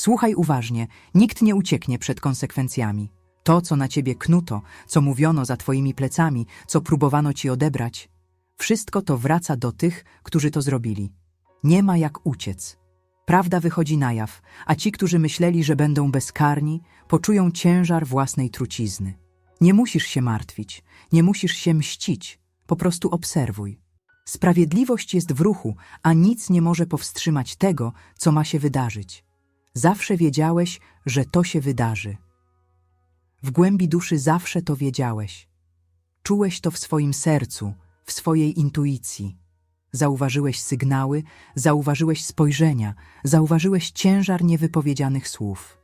Słuchaj uważnie, nikt nie ucieknie przed konsekwencjami. To, co na ciebie knuto, co mówiono za twoimi plecami, co próbowano ci odebrać, wszystko to wraca do tych, którzy to zrobili. Nie ma jak uciec. Prawda wychodzi na jaw, a ci, którzy myśleli, że będą bezkarni, poczują ciężar własnej trucizny. Nie musisz się martwić, nie musisz się mścić, po prostu obserwuj. Sprawiedliwość jest w ruchu, a nic nie może powstrzymać tego, co ma się wydarzyć. Zawsze wiedziałeś, że to się wydarzy. W głębi duszy zawsze to wiedziałeś. Czułeś to w swoim sercu, w swojej intuicji. Zauważyłeś sygnały, zauważyłeś spojrzenia, zauważyłeś ciężar niewypowiedzianych słów.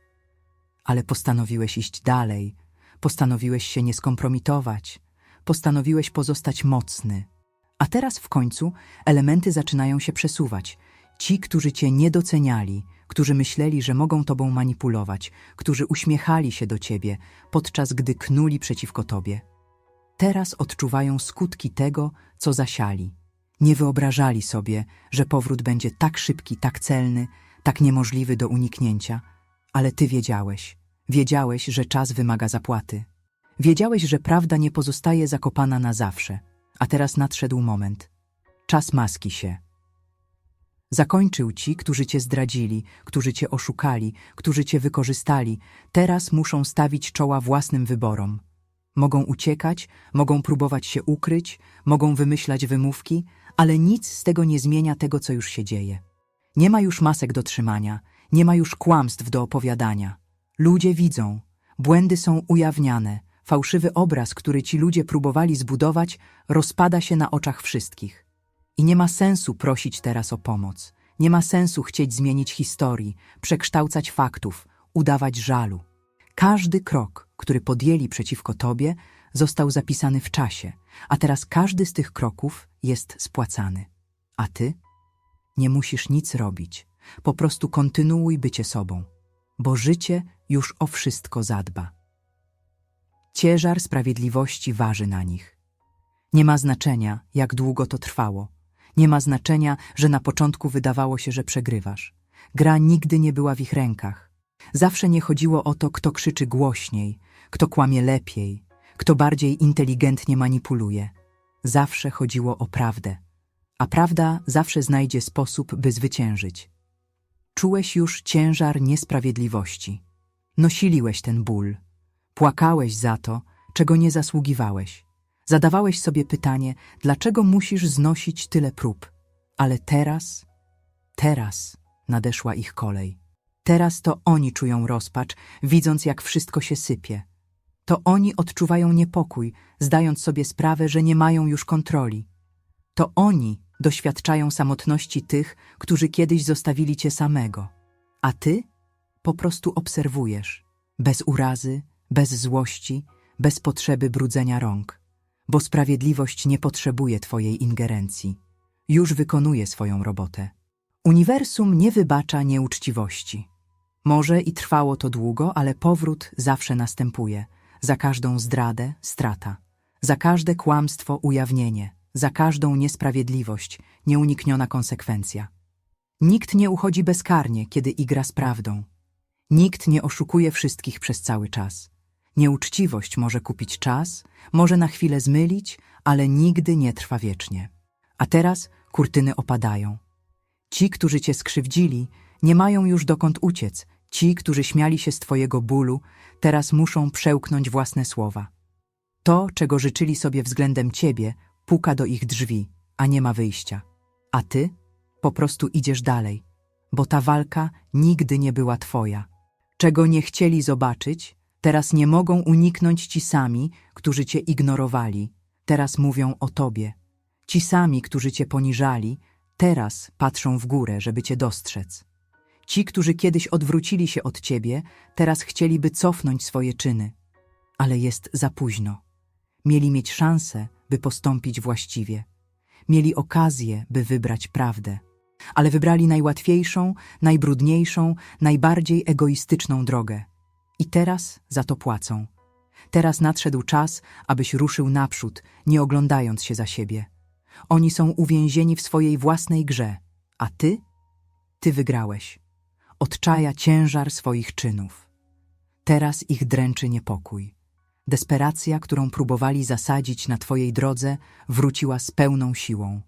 Ale postanowiłeś iść dalej, postanowiłeś się nie skompromitować, postanowiłeś pozostać mocny. A teraz w końcu elementy zaczynają się przesuwać. Ci, którzy cię nie doceniali, którzy myśleli, że mogą tobą manipulować, którzy uśmiechali się do ciebie, podczas gdy knuli przeciwko tobie. Teraz odczuwają skutki tego, co zasiali. Nie wyobrażali sobie, że powrót będzie tak szybki, tak celny, tak niemożliwy do uniknięcia, ale ty wiedziałeś. Wiedziałeś, że czas wymaga zapłaty. Wiedziałeś, że prawda nie pozostaje zakopana na zawsze, a teraz nadszedł moment. Czas maski się. Zakończył ci, którzy cię zdradzili, którzy cię oszukali, którzy cię wykorzystali. Teraz muszą stawić czoła własnym wyborom. Mogą uciekać, mogą próbować się ukryć, mogą wymyślać wymówki, ale nic z tego nie zmienia tego, co już się dzieje. Nie ma już masek do trzymania, nie ma już kłamstw do opowiadania. Ludzie widzą, błędy są ujawniane, fałszywy obraz, który ci ludzie próbowali zbudować, rozpada się na oczach wszystkich. I nie ma sensu prosić teraz o pomoc. Nie ma sensu chcieć zmienić historii, przekształcać faktów, udawać żalu. Każdy krok, który podjęli przeciwko tobie, został zapisany w czasie, a teraz każdy z tych kroków jest spłacany. A ty? Nie musisz nic robić. Po prostu kontynuuj bycie sobą, bo życie już o wszystko zadba. Ciężar sprawiedliwości waży na nich. Nie ma znaczenia, jak długo to trwało. Nie ma znaczenia, że na początku wydawało się, że przegrywasz. Gra nigdy nie była w ich rękach. Zawsze nie chodziło o to, kto krzyczy głośniej, kto kłamie lepiej, kto bardziej inteligentnie manipuluje. Zawsze chodziło o prawdę. A prawda zawsze znajdzie sposób, by zwyciężyć. Czułeś już ciężar niesprawiedliwości. Nosiliłeś ten ból. Płakałeś za to, czego nie zasługiwałeś. Zadawałeś sobie pytanie, dlaczego musisz znosić tyle prób. Ale teraz, teraz nadeszła ich kolej. Teraz to oni czują rozpacz, widząc jak wszystko się sypie. To oni odczuwają niepokój, zdając sobie sprawę, że nie mają już kontroli. To oni doświadczają samotności tych, którzy kiedyś zostawili cię samego. A ty po prostu obserwujesz, bez urazy, bez złości, bez potrzeby brudzenia rąk. Bo sprawiedliwość nie potrzebuje twojej ingerencji. Już wykonuje swoją robotę. Uniwersum nie wybacza nieuczciwości. Może i trwało to długo, ale powrót zawsze następuje. Za każdą zdradę strata. Za każde kłamstwo ujawnienie. Za każdą niesprawiedliwość nieunikniona konsekwencja. Nikt nie uchodzi bezkarnie, kiedy igra z prawdą. Nikt nie oszukuje wszystkich przez cały czas. Nieuczciwość może kupić czas, może na chwilę zmylić, ale nigdy nie trwa wiecznie. A teraz kurtyny opadają. Ci, którzy cię skrzywdzili, nie mają już dokąd uciec. Ci, którzy śmiali się z twojego bólu, teraz muszą przełknąć własne słowa. To, czego życzyli sobie względem ciebie, puka do ich drzwi, a nie ma wyjścia. A ty po prostu idziesz dalej, bo ta walka nigdy nie była twoja. Czego nie chcieli zobaczyć, teraz nie mogą uniknąć ci sami, którzy cię ignorowali, teraz mówią o tobie. Ci sami, którzy cię poniżali, teraz patrzą w górę, żeby cię dostrzec. Ci, którzy kiedyś odwrócili się od ciebie, teraz chcieliby cofnąć swoje czyny. Ale jest za późno. Mieli mieć szansę, by postąpić właściwie. Mieli okazję, by wybrać prawdę. Ale wybrali najłatwiejszą, najbrudniejszą, najbardziej egoistyczną drogę. I teraz za to płacą. Teraz nadszedł czas, abyś ruszył naprzód, nie oglądając się za siebie. Oni są uwięzieni w swojej własnej grze, a ty? Ty wygrałeś. odczaja ciężar swoich czynów. Teraz ich dręczy niepokój. Desperacja, którą próbowali zasadzić na twojej drodze, wróciła z pełną siłą.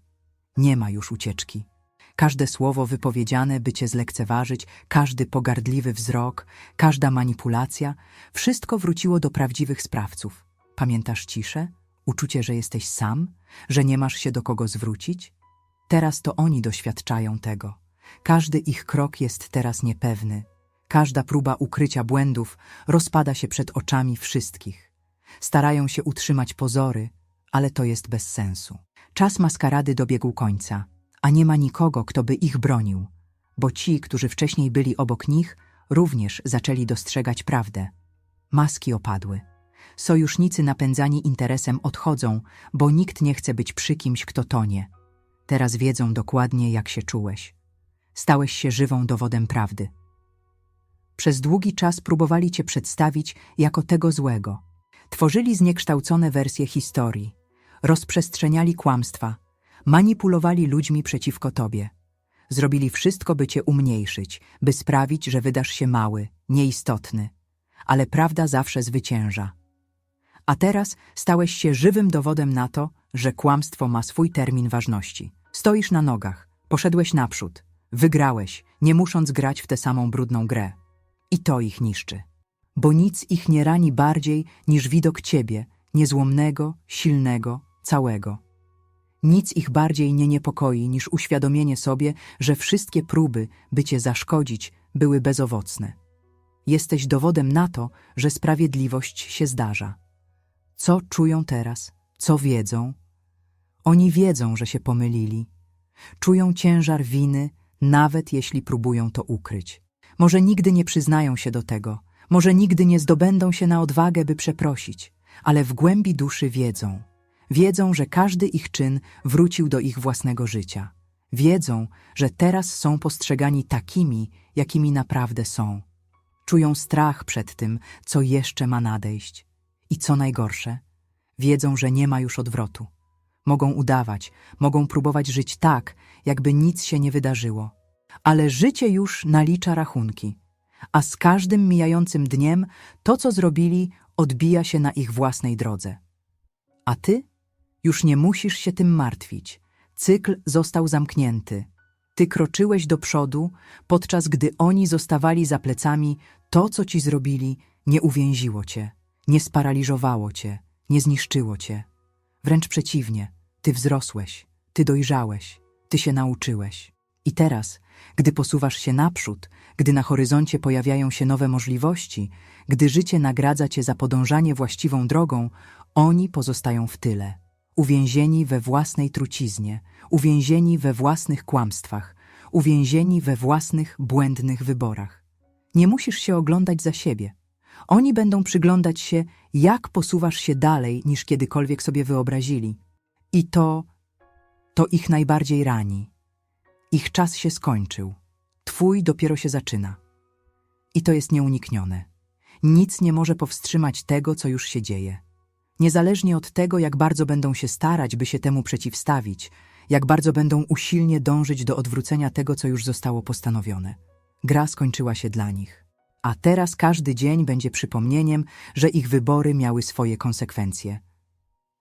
Nie ma już ucieczki. Każde słowo wypowiedziane, by cię zlekceważyć, każdy pogardliwy wzrok, każda manipulacja, wszystko wróciło do prawdziwych sprawców. Pamiętasz ciszę? Uczucie, że jesteś sam? Że nie masz się do kogo zwrócić? Teraz to oni doświadczają tego. Każdy ich krok jest teraz niepewny. Każda próba ukrycia błędów rozpada się przed oczami wszystkich. Starają się utrzymać pozory, ale to jest bez sensu. Czas maskarady dobiegł końca, a nie ma nikogo, kto by ich bronił, bo ci, którzy wcześniej byli obok nich, również zaczęli dostrzegać prawdę. Maski opadły. Sojusznicy napędzani interesem odchodzą, bo nikt nie chce być przy kimś, kto tonie. Teraz wiedzą dokładnie, jak się czułeś. Stałeś się żywą dowodem prawdy. Przez długi czas próbowali cię przedstawić jako tego złego. Tworzyli zniekształcone wersje historii, rozprzestrzeniali kłamstwa, manipulowali ludźmi przeciwko tobie. Zrobili wszystko, by cię umniejszyć, by sprawić, że wydasz się mały, nieistotny. Ale prawda zawsze zwycięża. A teraz stałeś się żywym dowodem na to, że kłamstwo ma swój termin ważności. Stoisz na nogach, poszedłeś naprzód, wygrałeś, nie musząc grać w tę samą brudną grę. I to ich niszczy. Bo nic ich nie rani bardziej niż widok ciebie, niezłomnego, silnego, całego. Nic ich bardziej nie niepokoi niż uświadomienie sobie, że wszystkie próby, by cię zaszkodzić, były bezowocne. Jesteś dowodem na to, że sprawiedliwość się zdarza. Co czują teraz? Co wiedzą? Oni wiedzą, że się pomylili. Czują ciężar winy, nawet jeśli próbują to ukryć. Może nigdy nie przyznają się do tego, może nigdy nie zdobędą się na odwagę, by przeprosić, ale w głębi duszy wiedzą. Wiedzą, że każdy ich czyn wrócił do ich własnego życia. Wiedzą, że teraz są postrzegani takimi, jakimi naprawdę są. Czują strach przed tym, co jeszcze ma nadejść. I co najgorsze, wiedzą, że nie ma już odwrotu. Mogą udawać, mogą próbować żyć tak, jakby nic się nie wydarzyło. Ale życie już nalicza rachunki, a z każdym mijającym dniem to, co zrobili, odbija się na ich własnej drodze. A ty? Już nie musisz się tym martwić. Cykl został zamknięty. Ty kroczyłeś do przodu, podczas gdy oni zostawali za plecami, to, co ci zrobili, nie uwięziło cię, nie sparaliżowało cię, nie zniszczyło cię. Wręcz przeciwnie, ty wzrosłeś, ty dojrzałeś, ty się nauczyłeś. I teraz, gdy posuwasz się naprzód, gdy na horyzoncie pojawiają się nowe możliwości, gdy życie nagradza cię za podążanie właściwą drogą, oni pozostają w tyle, uwięzieni we własnej truciznie, uwięzieni we własnych kłamstwach, uwięzieni we własnych błędnych wyborach. Nie musisz się oglądać za siebie. Oni będą przyglądać się, jak posuwasz się dalej, niż kiedykolwiek sobie wyobrazili. I to, to ich najbardziej rani. Ich czas się skończył. Twój dopiero się zaczyna. I to jest nieuniknione. Nic nie może powstrzymać tego, co już się dzieje. Niezależnie od tego, jak bardzo będą się starać, by się temu przeciwstawić, jak bardzo będą usilnie dążyć do odwrócenia tego, co już zostało postanowione. Gra skończyła się dla nich. A teraz każdy dzień będzie przypomnieniem, że ich wybory miały swoje konsekwencje.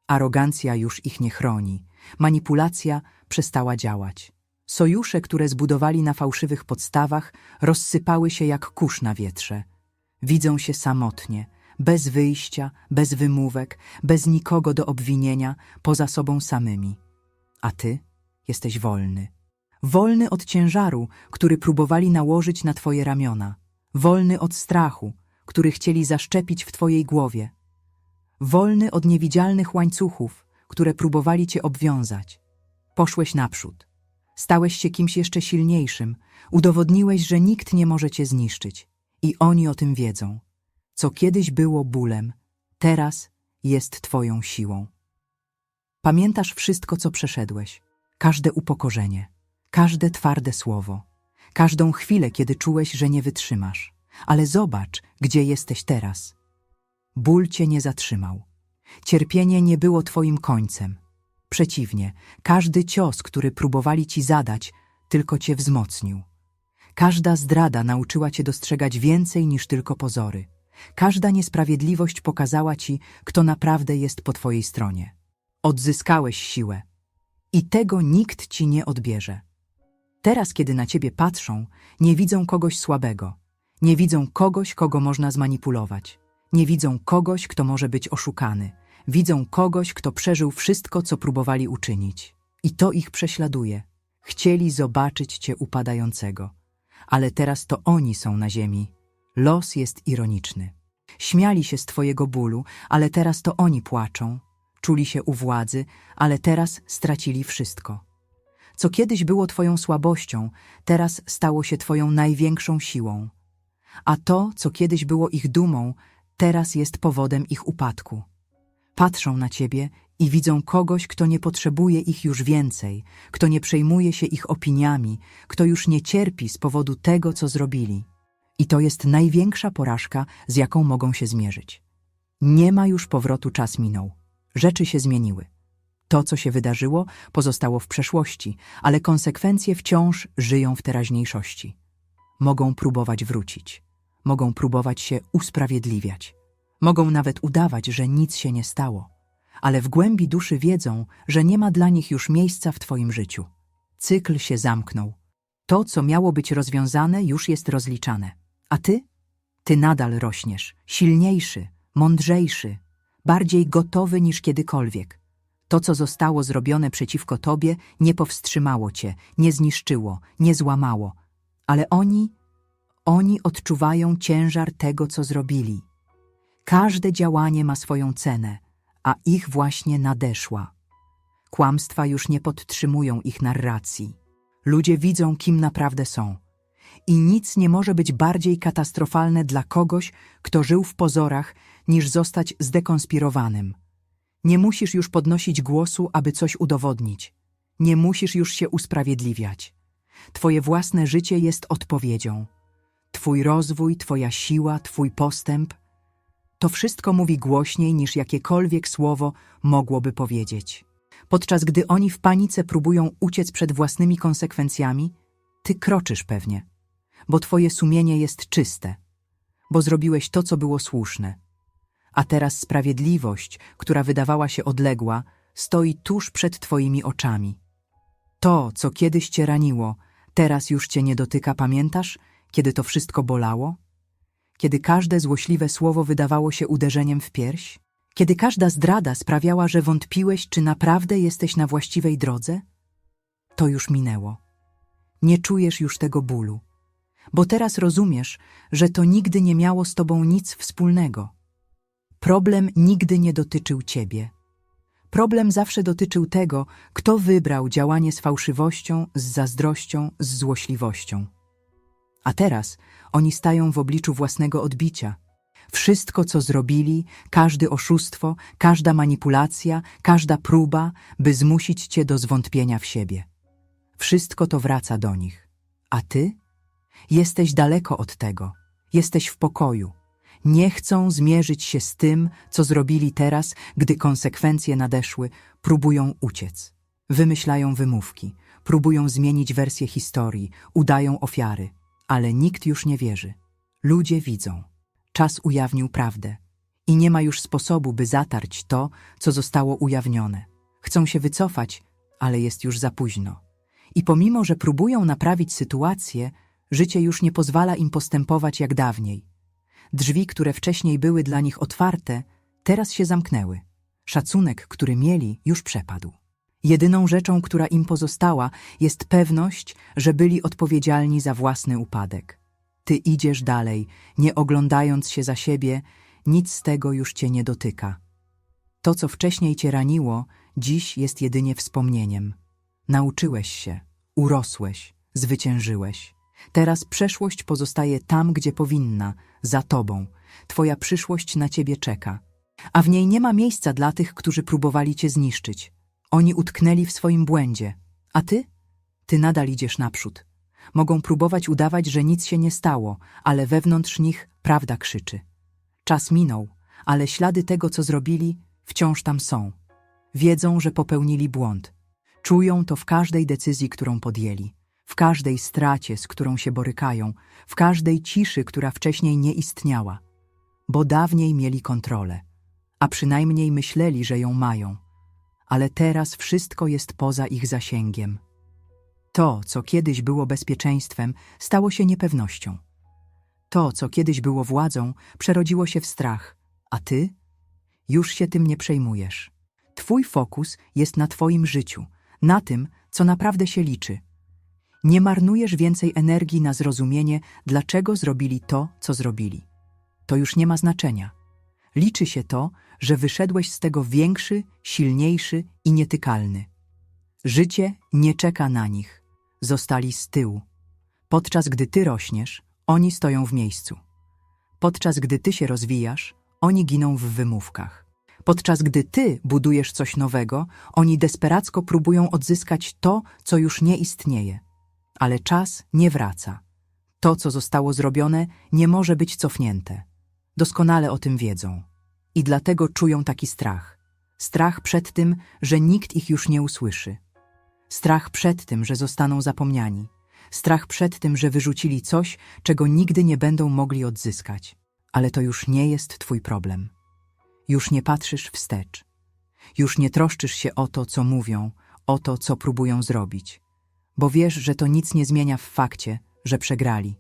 Arogancja już ich nie chroni, manipulacja przestała działać. Sojusze, które zbudowali na fałszywych podstawach, rozsypały się jak kurz na wietrze. Widzą się samotnie, bez wyjścia, bez wymówek, bez nikogo do obwinienia, poza sobą samymi. A ty jesteś wolny. Wolny od ciężaru, który próbowali nałożyć na twoje ramiona. Wolny od strachu, który chcieli zaszczepić w twojej głowie. Wolny od niewidzialnych łańcuchów, które próbowali cię obwiązać. Poszłeś naprzód. Stałeś się kimś jeszcze silniejszym. Udowodniłeś, że nikt nie może cię zniszczyć. I oni o tym wiedzą. Co kiedyś było bólem, teraz jest twoją siłą. Pamiętasz wszystko, co przeszedłeś. Każde upokorzenie, każde twarde słowo, każdą chwilę, kiedy czułeś, że nie wytrzymasz. Ale zobacz, gdzie jesteś teraz. Ból cię nie zatrzymał. Cierpienie nie było twoim końcem. Przeciwnie, każdy cios, który próbowali ci zadać, tylko cię wzmocnił. Każda zdrada nauczyła cię dostrzegać więcej niż tylko pozory. Każda niesprawiedliwość pokazała ci, kto naprawdę jest po twojej stronie. Odzyskałeś siłę. I tego nikt ci nie odbierze. Teraz, kiedy na ciebie patrzą, nie widzą kogoś słabego. Nie widzą kogoś, kogo można zmanipulować. Nie widzą kogoś, kto może być oszukany. Widzą kogoś, kto przeżył wszystko, co próbowali uczynić. I to ich prześladuje. Chcieli zobaczyć cię upadającego. Ale teraz to oni są na ziemi. Los jest ironiczny. Śmiali się z twojego bólu, ale teraz to oni płaczą. Czuli się u władzy, ale teraz stracili wszystko. Co kiedyś było twoją słabością, teraz stało się twoją największą siłą. A to, co kiedyś było ich dumą, teraz jest powodem ich upadku. Patrzą na ciebie i widzą kogoś, kto nie potrzebuje ich już więcej, kto nie przejmuje się ich opiniami, kto już nie cierpi z powodu tego, co zrobili. I to jest największa porażka, z jaką mogą się zmierzyć. Nie ma już powrotu, czas minął. Rzeczy się zmieniły. To, co się wydarzyło, pozostało w przeszłości, ale konsekwencje wciąż żyją w teraźniejszości. Mogą próbować wrócić. Mogą próbować się usprawiedliwiać. Mogą nawet udawać, że nic się nie stało. Ale w głębi duszy wiedzą, że nie ma dla nich już miejsca w Twoim życiu. Cykl się zamknął. To, co miało być rozwiązane, już jest rozliczane. A Ty? Ty nadal rośniesz, silniejszy, mądrzejszy, bardziej gotowy niż kiedykolwiek. To, co zostało zrobione przeciwko Tobie, nie powstrzymało Cię, nie zniszczyło, nie złamało. Ale oni, oni odczuwają ciężar tego, co zrobili. Każde działanie ma swoją cenę, a ich właśnie nadeszła. Kłamstwa już nie podtrzymują ich narracji. Ludzie widzą, kim naprawdę są. I nic nie może być bardziej katastrofalne dla kogoś, kto żył w pozorach, niż zostać zdekonspirowanym. Nie musisz już podnosić głosu, aby coś udowodnić. Nie musisz już się usprawiedliwiać. Twoje własne życie jest odpowiedzią. Twój rozwój, Twoja siła, Twój postęp to wszystko mówi głośniej niż jakiekolwiek słowo mogłoby powiedzieć. Podczas gdy oni w panice próbują uciec przed własnymi konsekwencjami, ty kroczysz pewnie, bo twoje sumienie jest czyste, bo zrobiłeś to, co było słuszne. A teraz sprawiedliwość, która wydawała się odległa, stoi tuż przed twoimi oczami. To, co kiedyś cię raniło, teraz już cię nie dotyka, pamiętasz, kiedy to wszystko bolało? Kiedy każde złośliwe słowo wydawało się uderzeniem w pierś? Kiedy każda zdrada sprawiała, że wątpiłeś, czy naprawdę jesteś na właściwej drodze? To już minęło. Nie czujesz już tego bólu, bo teraz rozumiesz, że to nigdy nie miało z tobą nic wspólnego. Problem nigdy nie dotyczył ciebie. Problem zawsze dotyczył tego, kto wybrał działanie z fałszywością, z zazdrością, z złośliwością. A teraz oni stają w obliczu własnego odbicia. Wszystko, co zrobili, każde oszustwo, każda manipulacja, każda próba, by zmusić cię do zwątpienia w siebie. Wszystko to wraca do nich. A ty? Jesteś daleko od tego. Jesteś w pokoju. Nie chcą zmierzyć się z tym, co zrobili teraz, gdy konsekwencje nadeszły, próbują uciec. Wymyślają wymówki, próbują zmienić wersję historii, udają ofiary ale nikt już nie wierzy. Ludzie widzą. Czas ujawnił prawdę. I nie ma już sposobu, by zatarć to, co zostało ujawnione. Chcą się wycofać, ale jest już za późno. I pomimo, że próbują naprawić sytuację, życie już nie pozwala im postępować jak dawniej. Drzwi, które wcześniej były dla nich otwarte, teraz się zamknęły. Szacunek, który mieli, już przepadł. Jedyną rzeczą, która im pozostała, jest pewność, że byli odpowiedzialni za własny upadek. Ty idziesz dalej, nie oglądając się za siebie, nic z tego już cię nie dotyka. To, co wcześniej cię raniło, dziś jest jedynie wspomnieniem. Nauczyłeś się, urosłeś, zwyciężyłeś. Teraz przeszłość pozostaje tam, gdzie powinna, za tobą. Twoja przyszłość na ciebie czeka. A w niej nie ma miejsca dla tych, którzy próbowali cię zniszczyć. Oni utknęli w swoim błędzie, a ty? Ty nadal idziesz naprzód. Mogą próbować udawać, że nic się nie stało, ale wewnątrz nich prawda krzyczy. Czas minął, ale ślady tego, co zrobili, wciąż tam są. Wiedzą, że popełnili błąd. Czują to w każdej decyzji, którą podjęli. Każdej stracie, z którą się borykają, w każdej ciszy, która wcześniej nie istniała, bo dawniej mieli kontrolę, a przynajmniej myśleli, że ją mają, ale teraz wszystko jest poza ich zasięgiem. To, co kiedyś było bezpieczeństwem, stało się niepewnością. To, co kiedyś było władzą, przerodziło się w strach, a ty już się tym nie przejmujesz. Twój fokus jest na Twoim życiu, na tym, co naprawdę się liczy. Nie marnujesz więcej energii na zrozumienie, dlaczego zrobili to, co zrobili. To już nie ma znaczenia. Liczy się to, że wyszedłeś z tego większy, silniejszy i nietykalny. Życie nie czeka na nich. Zostali z tyłu. Podczas gdy ty rośniesz, oni stoją w miejscu. Podczas gdy ty się rozwijasz, oni giną w wymówkach. Podczas gdy ty budujesz coś nowego, oni desperacko próbują odzyskać to, co już nie istnieje. Ale czas nie wraca. To, co zostało zrobione, nie może być cofnięte. Doskonale o tym wiedzą. I dlatego czują taki strach. Strach przed tym, że nikt ich już nie usłyszy. Strach przed tym, że zostaną zapomniani. Strach przed tym, że wyrzucili coś, czego nigdy nie będą mogli odzyskać. Ale to już nie jest twój problem. Już nie patrzysz wstecz. Już nie troszczysz się o to, co mówią, o to, co próbują zrobić. Bo wiesz, że to nic nie zmienia w fakcie, że przegrali.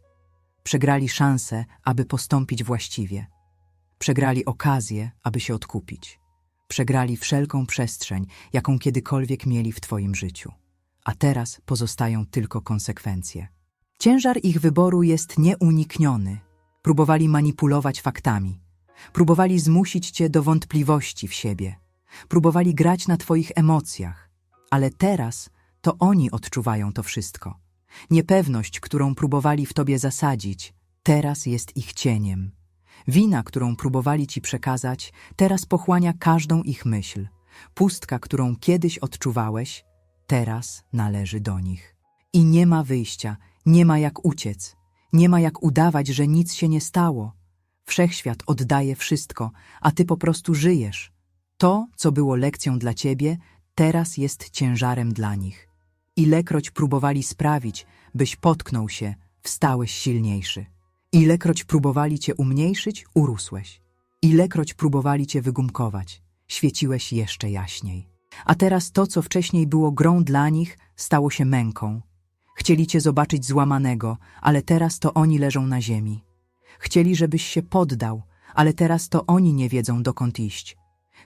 Przegrali szansę, aby postąpić właściwie. Przegrali okazję, aby się odkupić. Przegrali wszelką przestrzeń, jaką kiedykolwiek mieli w Twoim życiu. A teraz pozostają tylko konsekwencje. Ciężar ich wyboru jest nieunikniony. Próbowali manipulować faktami. Próbowali zmusić Cię do wątpliwości w siebie. Próbowali grać na Twoich emocjach. Ale teraz to oni odczuwają to wszystko. Niepewność, którą próbowali w Tobie zasadzić, teraz jest ich cieniem. Wina, którą próbowali Ci przekazać, teraz pochłania każdą ich myśl. Pustka, którą kiedyś odczuwałeś, teraz należy do nich. I nie ma wyjścia, nie ma jak uciec, nie ma jak udawać, że nic się nie stało. Wszechświat oddaje wszystko, a Ty po prostu żyjesz. To, co było lekcją dla Ciebie, teraz jest ciężarem dla nich. Ilekroć próbowali sprawić, byś potknął się, wstałeś silniejszy. Ilekroć próbowali cię umniejszyć, urósłeś. Ilekroć próbowali cię wygumkować, świeciłeś jeszcze jaśniej. A teraz to, co wcześniej było grą dla nich, stało się męką. Chcieli cię zobaczyć złamanego, ale teraz to oni leżą na ziemi. Chcieli, żebyś się poddał, ale teraz to oni nie wiedzą, dokąd iść.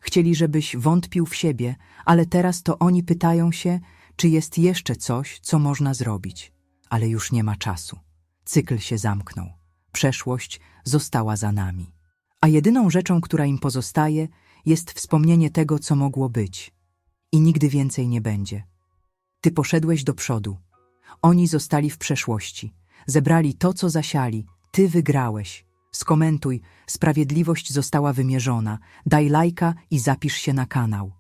Chcieli, żebyś wątpił w siebie, ale teraz to oni pytają się, czy jest jeszcze coś, co można zrobić. Ale już nie ma czasu. Cykl się zamknął. Przeszłość została za nami. A jedyną rzeczą, która im pozostaje, jest wspomnienie tego, co mogło być. I nigdy więcej nie będzie. Ty poszedłeś do przodu. Oni zostali w przeszłości. Zebrali to, co zasiali. Ty wygrałeś. Skomentuj, sprawiedliwość została wymierzona. Daj lajka i zapisz się na kanał.